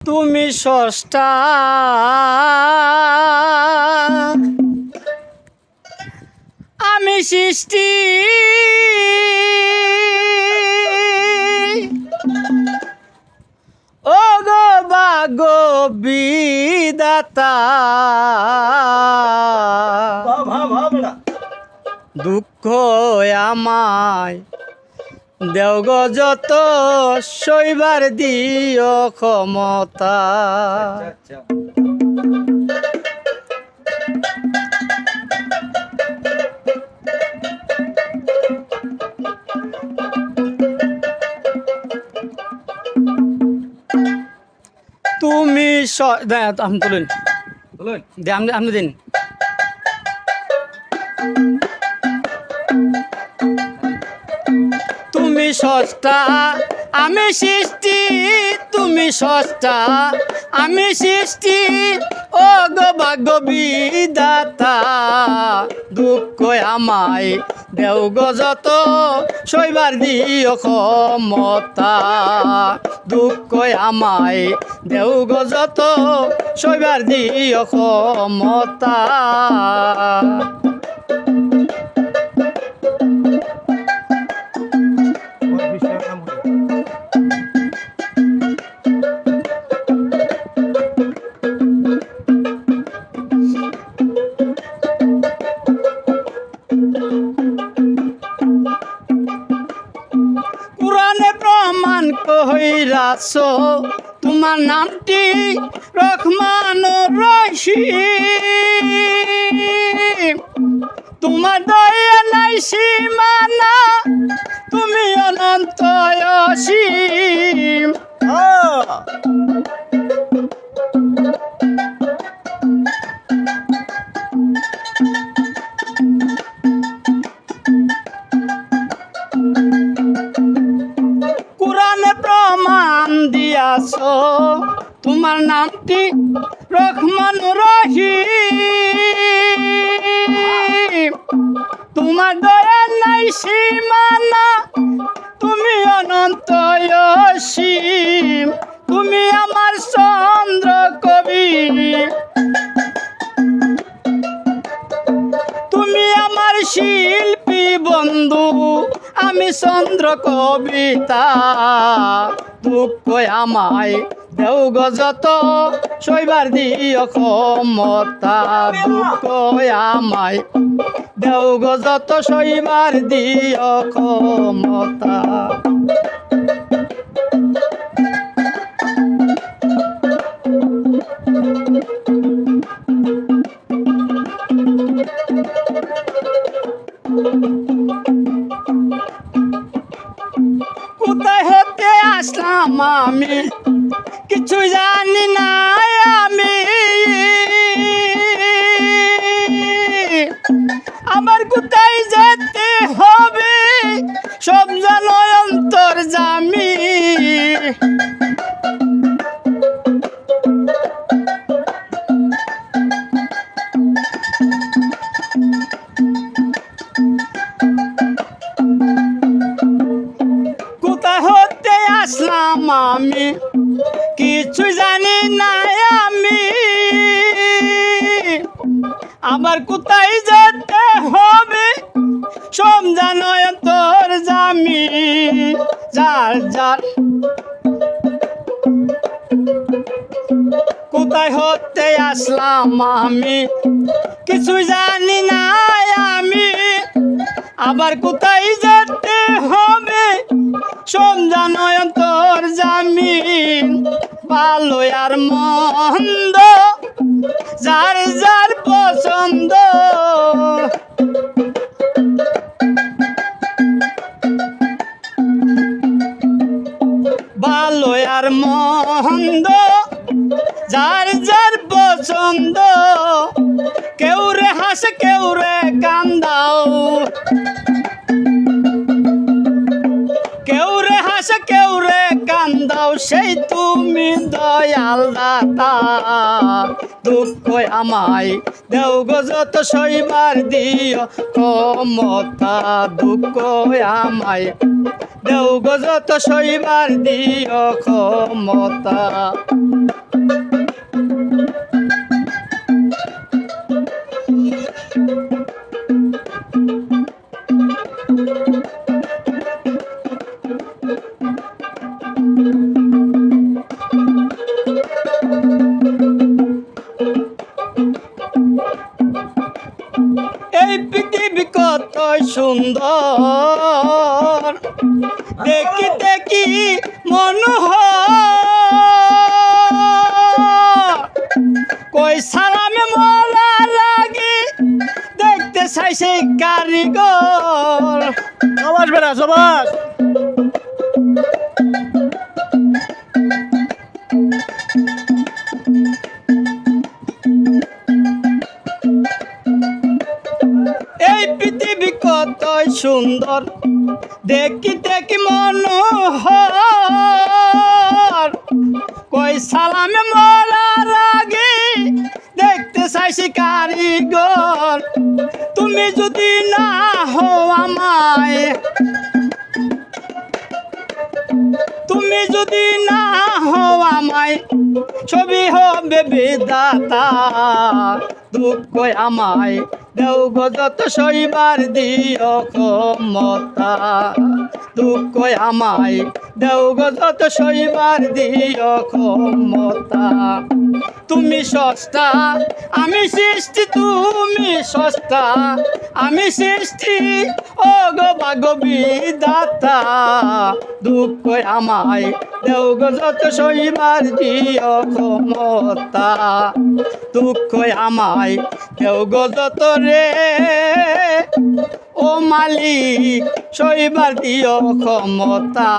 তুমি সষ্টা আমি সৃষ্টি। ও গো বাগো বিদাতা। দুঃখ আমায় দেওগ যত শৈবার দিও ক্ষমতা। তুমি আপনি তুলুন। দে আপনি আপনি দিন। সস্তা। আমি সৃষ্টি, তুমি সস্তা। আমি সৃষ্টি ও গো ভাগ্য দুঃখ আমায় দেও গো যত শৈবার দিও ক্ষমতা। দুঃখ আমায় দেও গো যত শৈবার দিও ক্ষমতা। কহিরাছ তোমার নামটি রহমান রহিম তোমার দয়া নাই সীমানা তুমি অনন্ত অসীম। দিয়াছ তোমার নামটি রহমান রহিম। তোমার দয়া নাই সীমানা, তুমি অনন্ত তুমি আমার চন্দ্র কবি। তুমি আমার শিল্পী বন্ধু। আমি চন্দ্র কবিতা দুঃখ আমায় দেও গজত শৈবার দিও ক্ষমতা দুঃখ আমায় দেও গজত শৈবার দিও ক্ষমতা আমি আসলাম আমি। কিছু জানি না আমি। আবার কোথায় যেতে হবে? সব জানো তোর জামি। যার যার। কোথায় হতে আসলাম আমি? কিছু জানি না আমি। আবার কোথায় যেতে হবে সমজানয় তোর জামিন ভালো আর মন্দ, যার যার পছন্দ। ভালো আর মন্দ, যার যার পছন্দ। কেউ রে হাসে, কেউ রে কান্দাও। দাও সেই তুমি দয়াল দাতা। দুঃখ আমায় দেও গো যত সইবার দিও ক্ষমতা। দুঃখ আমায় দেও গো যত সইবার দিও ক্ষমতা। সুন্দর। দেখি দেখি, মনোহর। কই সালামে মোলা লাগি, দেখতে চাই সেই কারিগর। সবাস বেড়া সবাস কত সুন্দর, দেখি দেখি মনোহর। কই সালামে মরার আগে দেখতে চাই কারিগর তুমি যদি না হো আমায়, তুমি যদি না হো আমায়, ছবি হবে বিদাতা। দুঃখ আমায় দেও গো যত সইবার দিও ক্ষমতা। দুঃখ আমায় দেও গো যত সইবার দিও ক্ষমতা। তুমি সস্তা, আমি সৃষ্টি, তুমি সস্তা। আমি সৃষ্টি ও গো ভাগবী দাতা দুঃখ আমায় দেও গো যত সইবার দিও ক্ষমতা। দুঃখ আমায় দেও কেউ গত রে ও মালিক শৈবার দিও ক্ষমতা।